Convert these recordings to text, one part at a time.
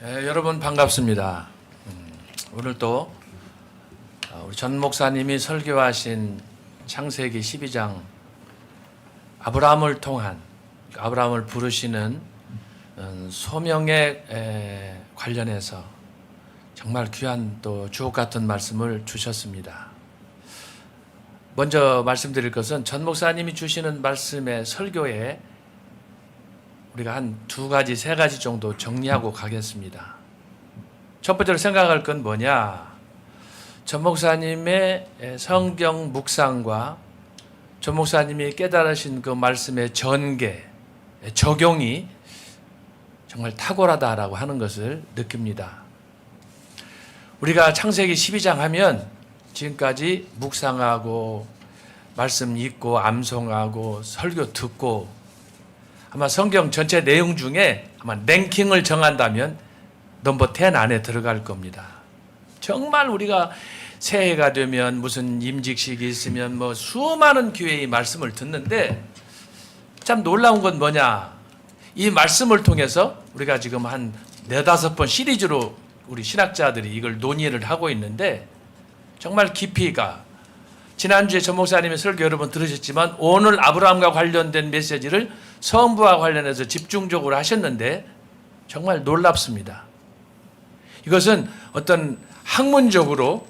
예, 여러분 반갑습니다. 음, 오늘 또 어, 우리 전 목사님이 설교하신 창세기 12장 아브라함을 통한 아브라함을 부르시는 음, 소명에 에, 관련해서 정말 귀한 또 주옥 같은 말씀을 주셨습니다. 먼저 말씀드릴 것은 전 목사님이 주시는 말씀의 설교에 우리가 한 두 가지, 세 가지 정도 정리하고 가겠습니다. 첫 번째로 생각할 건 뭐냐? 전 목사님의 성경 묵상과 전 목사님이 깨달으신 그 말씀의 전개, 적용이 정말 탁월하다라고 하는 것을 느낍니다. 우리가 창세기 12장 하면 지금까지 묵상하고 말씀 읽고 암송하고 설교 듣고 아마 성경 전체 내용 중에 아마 랭킹을 정한다면 넘버 10 안에 들어갈 겁니다. 정말 우리가 새해가 되면 무슨 임직식이 있으면 뭐 수많은 교회의 말씀을 듣는데 참 놀라운 건 뭐냐? 이 말씀을 통해서 우리가 지금 한 네다섯 번 시리즈로 우리 신학자들이 이걸 논의를 하고 있는데 정말 깊이가 지난주에 전 목사님의 설교 여러분 들으셨지만 오늘 아브라함과 관련된 메시지를 성부와 관련해서 집중적으로 하셨는데 정말 놀랍습니다. 이것은 어떤 학문적으로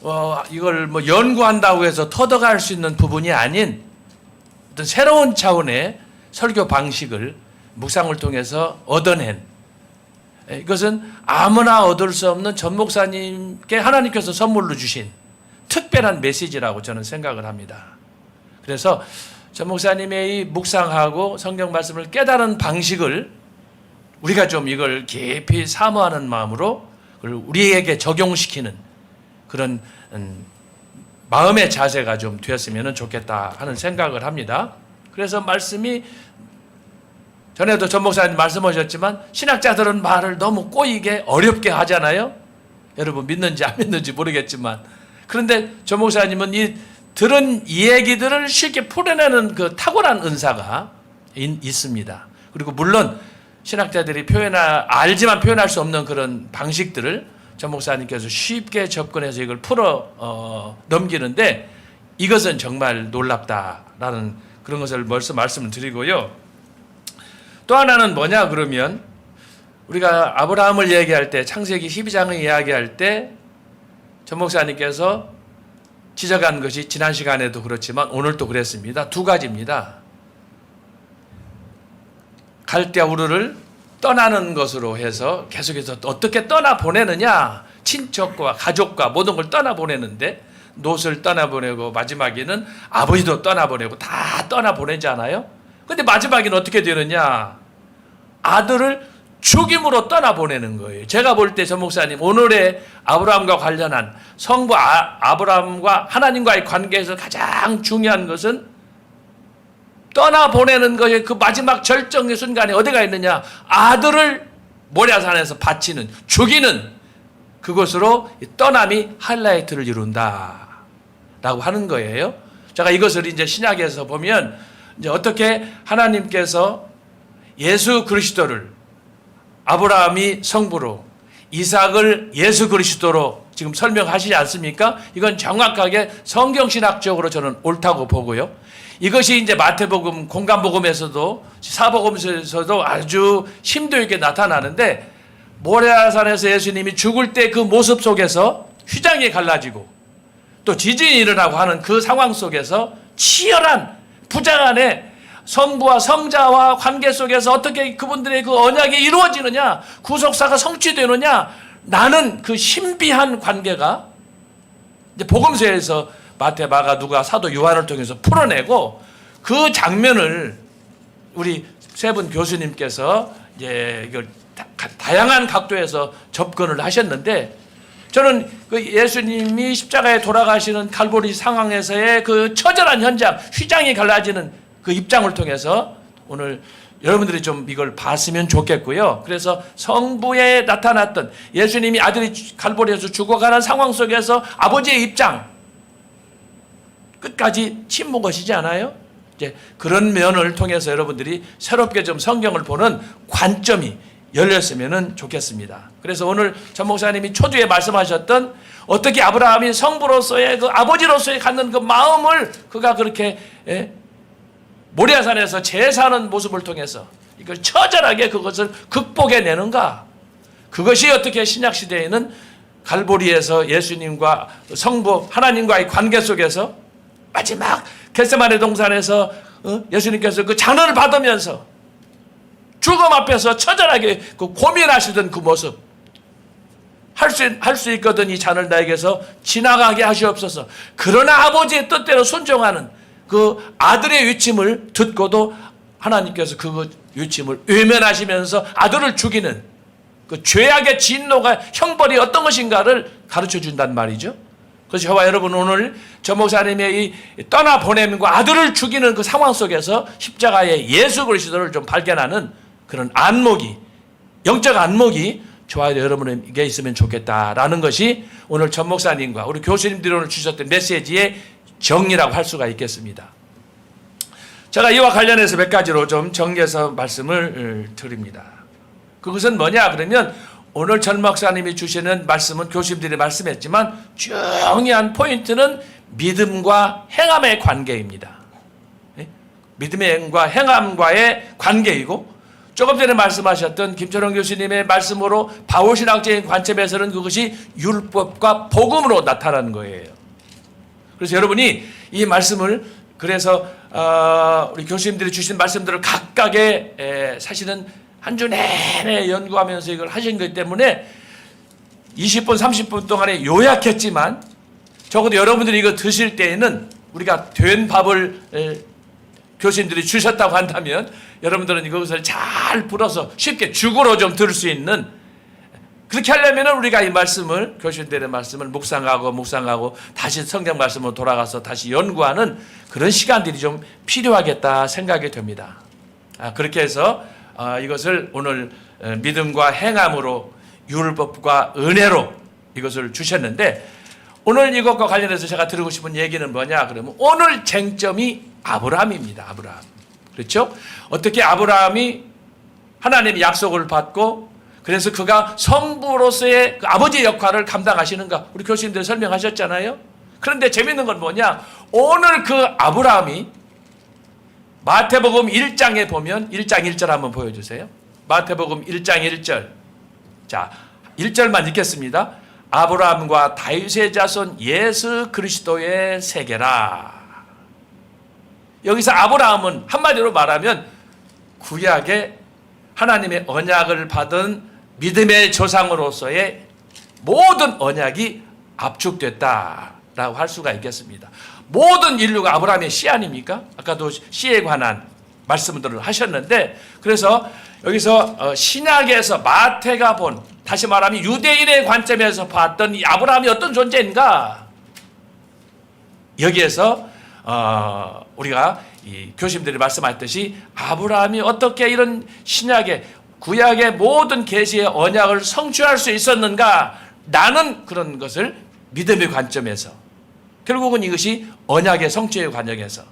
어, 이걸 뭐 연구한다고 해서 터득할 수 있는 부분이 아닌 어떤 새로운 차원의 설교 방식을 묵상을 통해서 얻어낸 에, 이것은 아무나 얻을 수 없는 전 목사님께 하나님께서 선물로 주신 특별한 메시지라고 저는 생각을 합니다. 그래서 전 목사님의 이 묵상하고 성경 말씀을 깨달은 방식을 우리가 좀 이걸 깊이 사모하는 마음으로 그걸 우리에게 적용시키는 그런 음, 마음의 자세가 좀 되었으면 좋겠다 하는 생각을 합니다. 그래서 말씀이 전에도 전 목사님 말씀하셨지만 신학자들은 말을 너무 꼬이게 어렵게 하잖아요. 여러분 믿는지 안 믿는지 모르겠지만 그런데 전 목사님은 이 들은 이 얘기들을 쉽게 풀어내는 그 탁월한 은사가 있, 있습니다. 그리고 물론 신학자들이 표현할 알지만 표현할 수 없는 그런 방식들을 전 목사님께서 쉽게 접근해서 이걸 풀어 어, 넘기는데 이것은 정말 놀랍다라는 그런 것을 벌써 말씀을 드리고요. 또 하나는 뭐냐 그러면 우리가 아브라함을 얘기할 때 창세기 12장을 이야기할 때 전 목사님께서 지적한 것이 지난 시간에도 그렇지만 오늘도 그랬습니다. 두 가지입니다. 갈대아 우르를 떠나는 것으로 해서 계속해서 어떻게 떠나 보내느냐 친척과 가족과 모든 걸 떠나 보내는데 롯을 떠나 보내고 마지막에는 아버지도 떠나 보내고 다 떠나 보내잖아요. 근데 마지막에는 어떻게 되느냐 아들을 죽임으로 떠나 보내는 거예요. 제가 볼 때 전 목사님 오늘의 아브라함과 관련한 성부 아, 아브라함과 하나님과의 관계에서 가장 중요한 것은 떠나 보내는 것의 그 마지막 절정의 순간에 어디가 있느냐? 아들을 모랴산에서 바치는 죽이는 그것으로 이 떠남이 하이라이트를 이룬다 라고 하는 거예요. 제가 이것을 이제 신약에서 보면 이제 어떻게 하나님께서 예수 그리스도를 아브라함이 성부로 이삭을 예수 그리스도로 지금 설명하시지 않습니까? 이건 정확하게 성경신학적으로 저는 옳다고 보고요. 이것이 이제 마태복음 공간복음에서도 사복음에서도 아주 심도 있게 나타나는데 모래산에서 예수님이 죽을 때 그 모습 속에서 휘장이 갈라지고 또 지진이 일어나고 하는 그 상황 속에서 치열한 부자간의 성부와 성자와 관계 속에서 어떻게 그분들의 그 언약이 이루어지느냐, 구속사가 성취되느냐, 나는 그 신비한 관계가 이제 복음서에서 마태, 마가, 누가, 사도 요한을 통해서 풀어내고 그 장면을 우리 세 분 교수님께서 이제 이걸 다, 다양한 각도에서 접근을 하셨는데 저는 그 예수님이 십자가에 돌아가시는 칼보리 상황에서의 그 처절한 현장, 휘장이 갈라지는 그 입장을 통해서 오늘 여러분들이 좀 이걸 봤으면 좋겠고요. 그래서 성부에 나타났던 예수님이 아들이 갈보리에서 죽어가는 상황 속에서 아버지의 입장 끝까지 침묵하시지 않아요? 이제 그런 면을 통해서 여러분들이 새롭게 좀 성경을 보는 관점이 열렸으면 좋겠습니다. 그래서 오늘 전 목사님이 초두에 말씀하셨던 어떻게 아브라함이 성부로서의 그 아버지로서의 갖는 그 마음을 그가 그렇게 예? 모리아산에서 제사하는 모습을 통해서 이걸 처절하게 그것을 극복해내는가? 그것이 어떻게 신약 시대에는 갈보리에서 예수님과 성부 하나님과의 관계 속에서 마지막 겟세마네 동산에서 어? 예수님께서 그 잔을 받으면서 죽음 앞에서 처절하게 그 고민하시던 그 모습 할수 할수 있거든 이 잔을 나에게서 지나가게 하시옵소서. 그러나 아버지의 뜻대로 순종하는 그 아들의 위침을 듣고도 하나님께서 그 위침을 외면하시면서 아들을 죽이는 그 죄악의 진노가 형벌이 어떤 것인가를 가르쳐 준단 말이죠. 그래서 저와 여러분 오늘 저 목사님의 이 떠나 보냄과 아들을 죽이는 그 상황 속에서 십자가의 예수 그리스도를 좀 발견하는 그런 안목이 영적 안목이 저와 여러분에게 있으면 좋겠다라는 것이 오늘 전 목사님과 우리 교수님들이 오늘 주셨던 메시지의 정리라고 할 수가 있겠습니다. 제가 이와 관련해서 몇 가지로 좀 정리해서 말씀을 어, 드립니다. 그것은 뭐냐 그러면 오늘 전 목사님이 주시는 말씀은 교수님들이 말씀했지만 중요한 포인트는 믿음과 행함의 관계입니다. 예? 믿음과 행함과의 관계이고 조금 전에 말씀하셨던 김철원 교수님의 말씀으로 바울신학적인 관점에서는 그것이 율법과 복음으로 나타나는 거예요. 그래서 여러분이 이 말씀을 그래서 어, 우리 교수님들이 주신 말씀들을 각각의 에, 사실은 한 주 내내 연구하면서 이걸 하신 거기 때문에 20분, 30분 동안에 요약했지만 적어도 여러분들이 이거 드실 때에는 우리가 된 밥을 에, 교수님들이 주셨다고 한다면 여러분들은 이것을 잘 불어서 쉽게 죽으로 좀 들을 수 있는 그렇게 하려면 우리가 이 말씀을 교수님들의 말씀을 묵상하고 묵상하고 다시 성경 말씀으로 돌아가서 다시 연구하는 그런 시간들이 좀 필요하겠다 생각이 됩니다. 아, 그렇게 해서 아, 이것을 오늘 어, 믿음과 행함으로 율법과 은혜로 이것을 주셨는데 오늘 이것과 관련해서 제가 드리고 싶은 얘기는 뭐냐 그러면 오늘 쟁점이 아브라함입니다. 아브라함. 그렇죠? 어떻게 아브라함이 하나님의 약속을 받고 그래서 그가 성부로서의 그 아버지의 역할을 감당하시는가? 우리 교수님들 설명하셨잖아요. 그런데 재밌는 건 뭐냐? 오늘 그 아브라함이 마태복음 1장에 보면 1장 1절 한번 보여주세요. 마태복음 1장 1절. 자, 1절만 읽겠습니다. 아브라함과 다윗의 자손 예수 그리스도의 세계라. 여기서 아브라함은 한마디로 말하면 구약의 하나님의 언약을 받은 믿음의 조상으로서의 모든 언약이 압축됐다라고 할 수가 있겠습니다. 모든 인류가 아브라함의 씨 아닙니까? 아까도 씨에 관한 말씀들을 하셨는데 그래서 여기서 어, 신약에서 마태가 본 다시 말하면 유대인의 관점에서 봤던 이 아브라함이 어떤 존재인가 여기에서 어, 우리가 이 교수님들이 말씀하셨듯이 아브라함이 어떻게 이런 신약의 구약의 모든 계시의 언약을 성취할 수 있었는가? 나는 그런 것을 믿음의 관점에서 결국은 이것이 언약의 성취의 관역에서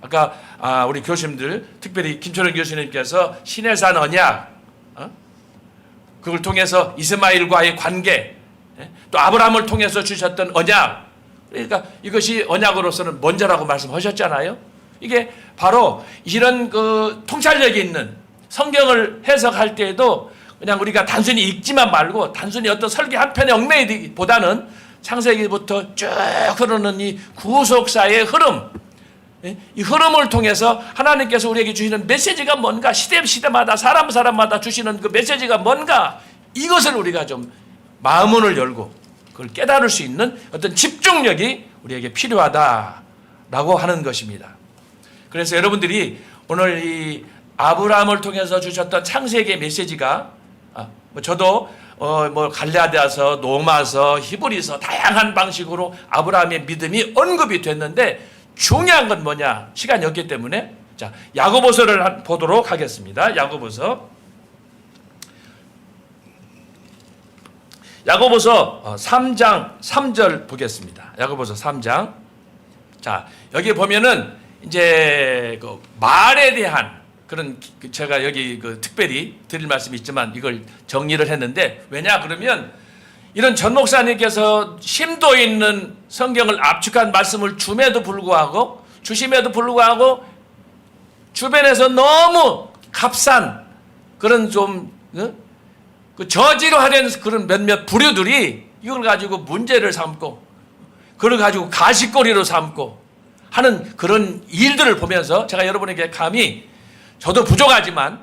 아까 아, 우리 교수님들 특별히 김철원 교수님께서 신해산 언약 어? 그걸 통해서 이스마일과의 관계 예? 또 아브라함을 통해서 주셨던 언약 그러니까 이것이 언약으로서는 먼저라고 말씀하셨잖아요. 이게 바로 이런 그 통찰력이 있는 성경을 해석할 때에도 그냥 우리가 단순히 읽지만 말고 단순히 어떤 설계 한 편에 얽매이기보다는 창세기부터 쭉 흐르는 이 구속사의 흐름, 예? 이 흐름을 통해서 하나님께서 우리에게 주시는 메시지가 뭔가 시대 시대마다 사람 사람마다 주시는 그 메시지가 뭔가 이것을 우리가 좀 마음문을 열고 그걸 깨달을 수 있는 어떤 집중력이 우리에게 필요하다라고 하는 것입니다. 그래서 여러분들이 오늘 이 아브라함을 통해서 주셨던 창세기의 메시지가 아, 뭐 저도 어, 뭐 갈라디아서, 노마서, 히브리서 다양한 방식으로 아브라함의 믿음이 언급이 됐는데 중요한 건 뭐냐? 시간이 없기 때문에 자 야고보서를 한- 보도록 하겠습니다. 야고보서 야고보서 어, 3장 3절 보겠습니다. 야고보서 3장 자 여기 보면은 이제 그 말에 대한 그런 기- 그 제가 여기 그 특별히 드릴 말씀이 있지만 이걸 정리를 했는데 왜냐 그러면 이런 전 목사님께서 심도 있는 성경을 압축한 말씀을 줌에도 불구하고 주심에도 불구하고 주변에서 너무 값싼 그런 좀 어? 그 저지로 하려는 그런 몇몇 부류들이 이걸 가지고 문제를 삼고 그걸 가지고 가시거리로 삼고 하는 그런 일들을 보면서 제가 여러분에게 감히 저도 부족하지만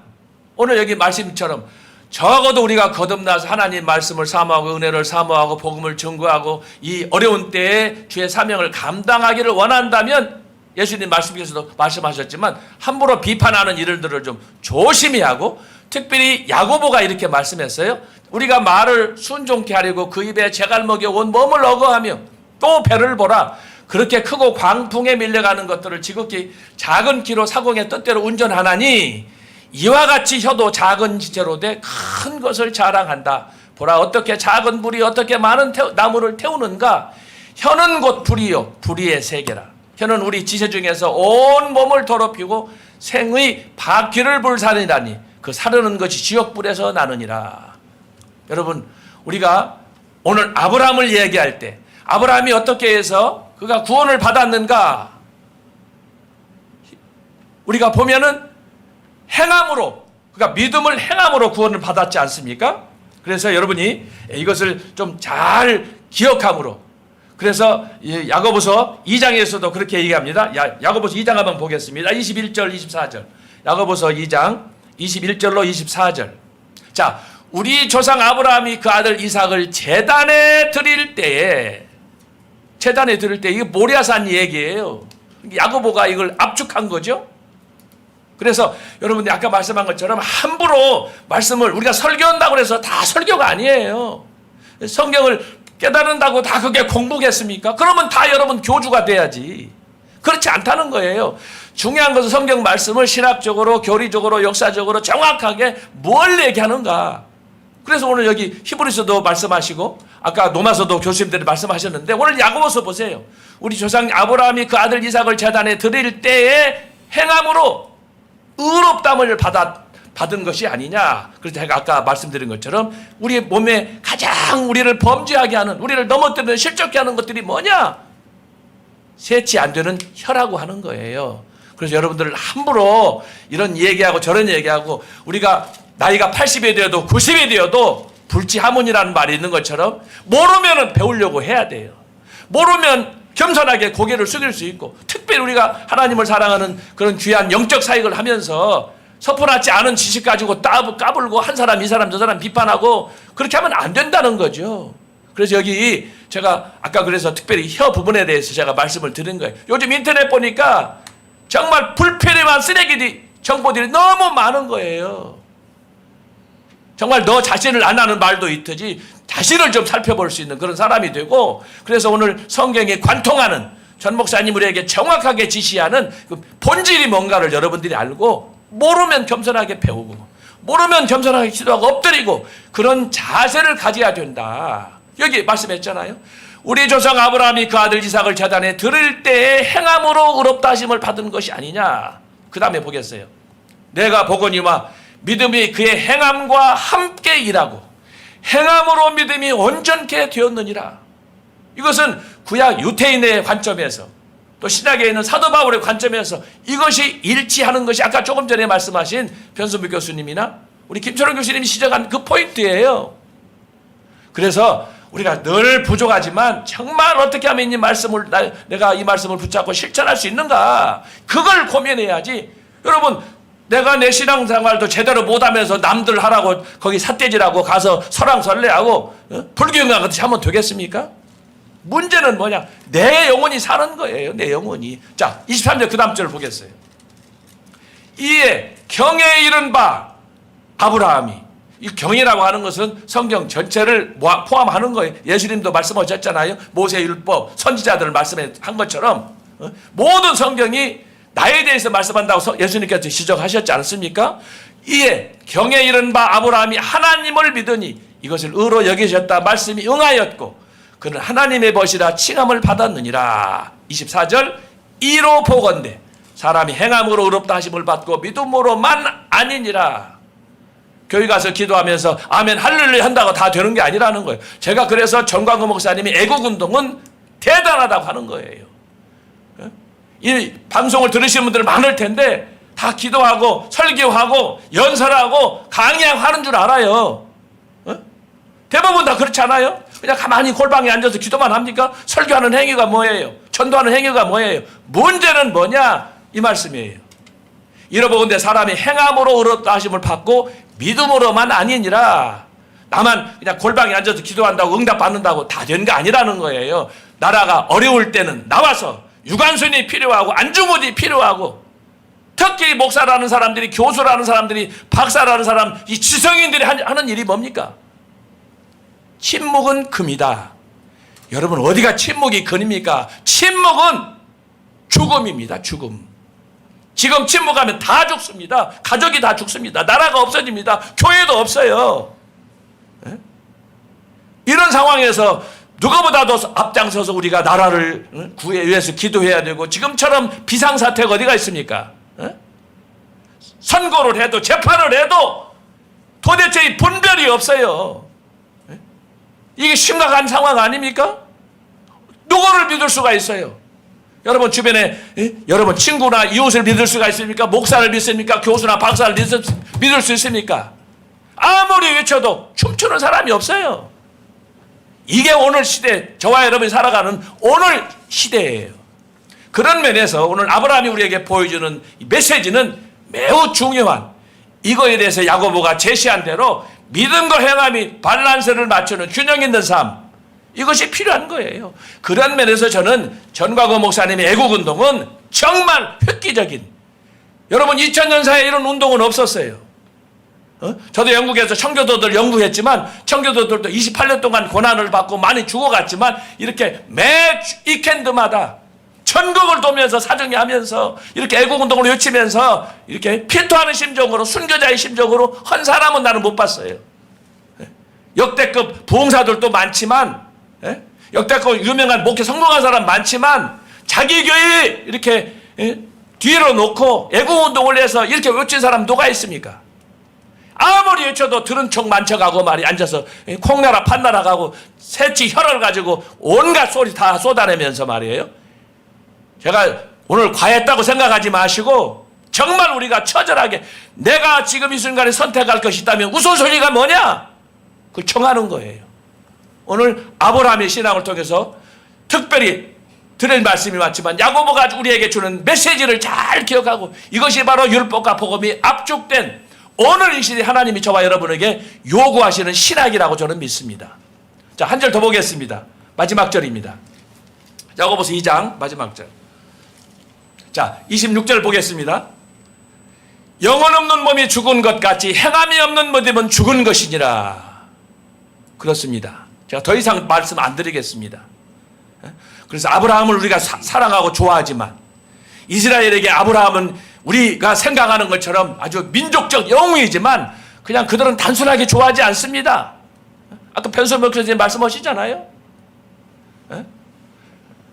오늘 여기 말씀처럼 적어도 우리가 거듭나서 하나님 말씀을 사모하고 은혜를 사모하고 복음을 증거하고 이 어려운 때에 주의 사명을 감당하기를 원한다면 예수님 말씀께서도 말씀하셨지만 함부로 비판하는 일들을 좀 조심히 하고 특별히 야고보가 이렇게 말씀했어요. 우리가 말을 순종케 하려고 그 입에 재갈먹여 온 몸을 어거하며 또 배를 보라. 그렇게 크고 광풍에 밀려가는 것들을 지극히 작은 키로 사공의 뜻대로 운전하나니 이와 같이 혀도 작은 지체로 돼 큰 것을 자랑한다. 보라 어떻게 작은 불이 어떻게 많은 태우- 나무를 태우는가? 혀는 곧 불이요 불의의 세계라. 혀는 우리 지체 중에서 온 몸을 더럽히고 생의 바퀴를 불사르다니 그 사르는 것이 지옥 불에서 나느니라. 여러분 우리가 오늘 아브라함을 얘기할 때 아브라함이 어떻게 해서 그가 구원을 받았는가? 우리가 보면은 행함으로 그러니까 믿음을 행함으로 구원을 받았지 않습니까? 그래서 여러분이 이것을 좀 잘 기억함으로 그래서 이 야고보서 2장에서도 그렇게 얘기합니다. 야, 야고보서 2장 한번 보겠습니다. 21절 24절. 야고보서 2장 21절로 24절. 자, 우리 조상 아브라함이 그 아들 이삭을 제단에 드릴 때에 재단에 드릴 때 이게 모리아산 얘기예요. 야고보가 이걸 압축한 거죠. 그래서 여러분들이 아까 말씀한 것처럼 함부로 말씀을 우리가 설교한다고 해서 다 설교가 아니에요. 성경을 깨달은다고 다 그게 공부겠습니까? 그러면 다 여러분 교주가 돼야지. 그렇지 않다는 거예요. 중요한 것은 성경 말씀을 신학적으로, 교리적으로, 역사적으로 정확하게 뭘 얘기하는가. 그래서 오늘 여기 히브리서도 말씀하시고 아까 노마서도 교수님들이 말씀하셨는데 오늘 야고보서 보세요. 우리 조상 아브라함이 그 아들 이삭을 재단에 드릴 때에 행함으로 의롭담을 받아 받은 것이 아니냐. 그래서 제가 아까 말씀드린 것처럼 우리 몸에 가장 우리를 범죄하게 하는 우리를 넘어뜨리는 실족게 하는 것들이 뭐냐? 세치 안 되는 혀라고 하는 거예요. 그래서 여러분들 함부로 이런 얘기하고 저런 얘기하고 우리가 나이가 80이 되어도 90이 되어도 불지하문이라는 말이 있는 것처럼 모르면은 배우려고 해야 돼요. 모르면 겸손하게 고개를 숙일 수 있고 특별히 우리가 하나님을 사랑하는 그런 귀한 영적 사역을 하면서 서푼하지 않은 지식 가지고 따 까불고 한 사람 이 사람 저 사람 비판하고 그렇게 하면 안 된다는 거죠. 그래서 여기 제가 아까 그래서 특별히 혀 부분에 대해서 제가 말씀을 드린 거예요. 요즘 인터넷 보니까 정말 불편해만 쓰레기들이 정보들이 너무 많은 거예요. 정말 너 자신을 안 하는 말도 있듯이 자신을 좀 살펴볼 수 있는 그런 사람이 되고 그래서 오늘 성경에 관통하는 전 목사님 우리에게 정확하게 지시하는 그 본질이 뭔가를 여러분들이 알고 모르면 겸손하게 배우고 모르면 겸손하게 기도하고 엎드리고 그런 자세를 가져야 된다. 여기 말씀했잖아요. 우리 조상 아브라함이 그 아들 이삭을 재단에 들을 때에 행함으로 의롭다 하심을 받은 것이 아니냐. 그 다음에 보겠어요. 내가 보거니와 믿음이 그의 행함과 함께 일하고 행함으로 믿음이 온전케 되었느니라. 이것은 구약 유태인의 관점에서 또 신약에 있는 사도 바울의 관점에서 이것이 일치하는 것이 아까 조금 전에 말씀하신 변선부 교수님이나 우리 김철원 교수님이 시작한 그 포인트예요. 그래서 우리가 늘 부족하지만 정말 어떻게 하면 이 말씀을 나- 내가 이 말씀을 붙잡고 실천할 수 있는가 그걸 고민해야지 여러분 내가 내 신앙생활도 제대로 못하면서 남들 하라고 거기 삿대질하고 가서 설왕설래하고 어? 불교인과 같이 하면 되겠습니까? 문제는 뭐냐 내 영혼이 사는 거예요 내 영혼이 자 23절 그 다음 절을 보겠어요 이에 경에 이른 바 아브라함이 이 경이라고 하는 것은 성경 전체를 포함하는 거예요. 예수님도 말씀하셨잖아요. 모세 율법 선지자들을 말씀한 것처럼 어? 모든 성경이 나에 대해서 말씀한다고 서- 예수님께서 지적하셨지 않습니까? 이에 경에 이른 바 아브라함이 하나님을 믿으니 이것을 의로 여기셨다 말씀이 응하였고 그는 하나님의 벗이라 칭함을 받았느니라. 24절 이로 보건대 사람이 행함으로 의롭다 하심을 받고 믿음으로만 아니니라. 교회 가서 기도하면서 아멘 할렐루야 한다고 다 되는 게 아니라는 거예요. 제가 그래서 정광호 목사님이 애국 운동은 대단하다고 하는 거예요. 예? 이 방송을 들으시는 분들 많을 텐데 다 기도하고 설교하고 연설하고 강의하는 줄 알아요. 어? 대부분 다 그렇지 않아요? 그냥 가만히 골방에 앉아서 기도만 합니까? 설교하는 행위가 뭐예요? 전도하는 행위가 뭐예요? 문제는 뭐냐? 이 말씀이에요. 이러보건대 사람이 행함으로 의롭다 하심을 받고 믿음으로만 아니니라. 나만 그냥 골방에 앉아서 기도한다고 응답 받는다고 다 된 게 아니라는 거예요. 나라가 어려울 때는 나와서 유관순이 필요하고 안중근이 필요하고 특히 목사라는 사람들이 교수라는 사람들이 박사라는 사람 이 지성인들이 한- 하는 일이 뭡니까? 침묵은 금이다. 여러분 어디가 침묵이 금입니까? 침묵은 죽음입니다. 죽음. 지금 침묵하면 다 죽습니다. 가족이 다 죽습니다. 나라가 없어집니다. 교회도 없어요. 예? 이런 상황에서 누구보다도 앞장서서 우리가 나라를 어, 구해 위해서 기도해야 되고 지금처럼 비상사태가 어디가 있습니까? 예? 선고를 해도 재판을 해도 도대체 이 분별이 없어요. 예? 이게 심각한 상황 아닙니까? 누구를 믿을 수가 있어요? 여러분 주변에 예? 여러분 친구나 이웃을 믿을 수가 있습니까? 목사를 믿습니까? 교수나 박사를 믿을 수 있습니까? 아무리 외쳐도 춤추는 사람이 없어요. 이게 오늘 시대 저와 여러분이 살아가는 오늘 시대예요. 그런 면에서 오늘 아브라함이 우리에게 보여주는 이 메시지는 매우 중요한 이거에 대해서 야고보가 제시한 대로 믿음과 행함이 밸런스를 맞추는 균형 있는 삶 이것이 필요한 거예요. 그런 면에서 저는 전과거 목사님의 애국 운동은 정말 획기적인 여러분 2000년 사이에 이런 운동은 없었어요. 어? 저도 영국에서 청교도들 연구했지만 청교도들도 28년 동안 고난을 받고 많이 죽어갔지만 이렇게 매 위켄드마다 전국을 도면서 사정이 하면서 이렇게 애국운동을 외치면서 이렇게 필토하는 심정으로 순교자의 심정으로 한 사람은 나는 못 봤어요. 예? 역대급 부흥사들도 많지만 예? 역대급 유명한 목회 성공한 사람 많지만 자기 교회 이렇게 예? 뒤로 놓고 애국운동을 해서 이렇게 외친 사람 누가 있습니까? 아무리 외쳐도 들은 척 만척하고 말이 앉아서 콩나라 판나라 가고 새치 혈을 가지고 온갖 소리 다 쏟아내면서 말이에요. 제가 오늘 과했다고 생각하지 마시고 정말 우리가 처절하게 내가 지금 이 순간에 선택할 것이 있다면 우선순위가 뭐냐? 그걸 청하는 거예요. 오늘 아브라함의 신앙을 통해서 특별히 드릴 말씀이 맞지만 야고보가 우리에게 주는 메시지를 잘 기억하고 이것이 바로 율법과 복음이 압축된 오늘 이 시대 하나님이 저와 여러분에게 요구하시는 신학이라고 저는 믿습니다. 자, 한 절 더 보겠습니다. 마지막 절입니다. 야고보서 2장 마지막 절. 자, 26절 보겠습니다. 영혼 없는 몸이 죽은 것 같이 행함이 없는 몸은 죽은 것이니라. 그렇습니다. 제가 더 이상 말씀 안 드리겠습니다. 그래서 아브라함을 우리가 사, 사랑하고 좋아하지만 이스라엘에게 아브라함은 우리가 생각하는 것처럼 아주 민족적 영웅이지만 그냥 그들은 단순하게 좋아하지 않습니다. 아까 변소 목사님 말씀하시잖아요. 예?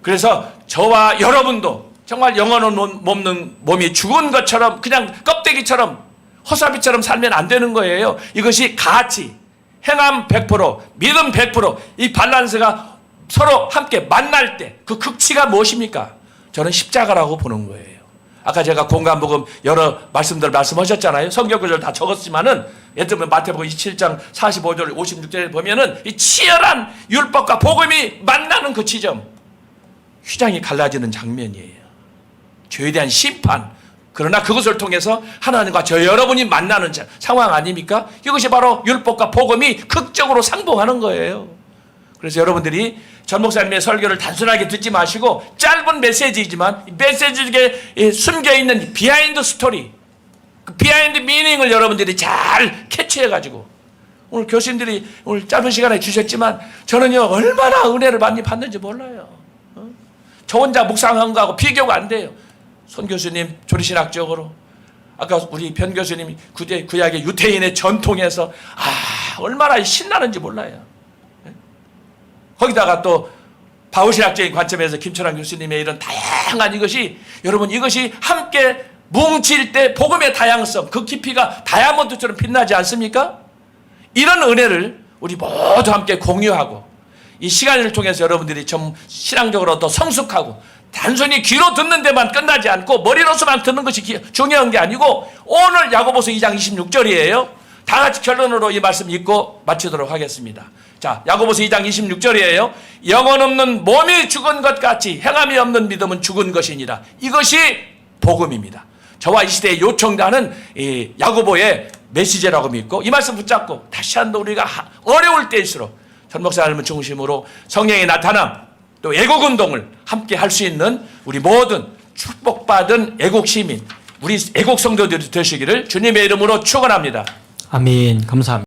그래서 저와 여러분도 정말 영혼은 없는 몸이 죽은 것처럼 그냥 껍데기처럼 허사비처럼 살면 안 되는 거예요. 이것이 가치, 행함 100%, 믿음 100%이 밸런스가 서로 함께 만날 때 그 극치가 무엇입니까? 저는 십자가라고 보는 거예요. 아까 제가 공간복음 여러 말씀들 말씀하셨잖아요. 성경 구절 다 적었지만은 예를 들면 마태복음 27장 45절 56절에 보면은 이 치열한 율법과 복음이 만나는 그 지점 휘장이 갈라지는 장면이에요. 죄에 대한 심판. 그러나 그것을 통해서 하나님과 저 여러분이 만나는 자- 상황 아닙니까? 이것이 바로 율법과 복음이 극적으로 상봉하는 거예요. 그래서 여러분들이 전 목사님의 설교를 단순하게 듣지 마시고 짧은 메시지이지만 이 메시지 속에 숨겨 있는 비하인드 스토리, 그 비하인드 미닝을 여러분들이 잘 캐치해 가지고 오늘 교수님들이 오늘 짧은 시간에 주셨지만 저는요 얼마나 은혜를 많이 받는지 몰라요. 어? 저 혼자 묵상한 거하고 비교가 안 돼요. 손 교수님 조리신학적으로 아까 우리 변 교수님 구대 구약의 유태인의 전통에서 아 얼마나 신나는지 몰라요. 예? 거기다가 또 바우신학적인 관점에서 김철환 교수님의 이런 다양한 이것이 여러분 이것이 함께 뭉칠 때 복음의 다양성 그 깊이가 다이아몬드처럼 빛나지 않습니까? 이런 은혜를 우리 모두 함께 공유하고 이 시간을 통해서 여러분들이 좀 신앙적으로 더 성숙하고 단순히 귀로 듣는 데만 끝나지 않고 머리로서만 듣는 것이 기- 중요한 게 아니고 오늘 야고보서 2장 26절이에요. 다 같이 결론으로 이 말씀 읽고 마치도록 하겠습니다. 자, 야고보서 2장 26절이에요. 영혼 없는 몸이 죽은 것 같이 행함이 없는 믿음은 죽은 것이니라. 이것이 복음입니다. 저와 이 시대의 요청자는 이 야고보의 메시지라고 믿고 이 말씀 붙잡고 다시 한번 우리가 하- 어려울 때일수록 전 목사님을 중심으로 성령의 나타남 또 애국 운동을 함께 할 수 있는 우리 모든 축복받은 애국 시민 우리 애국 성도들이 되시기를 주님의 이름으로 축원합니다. 아멘. 감사합니다.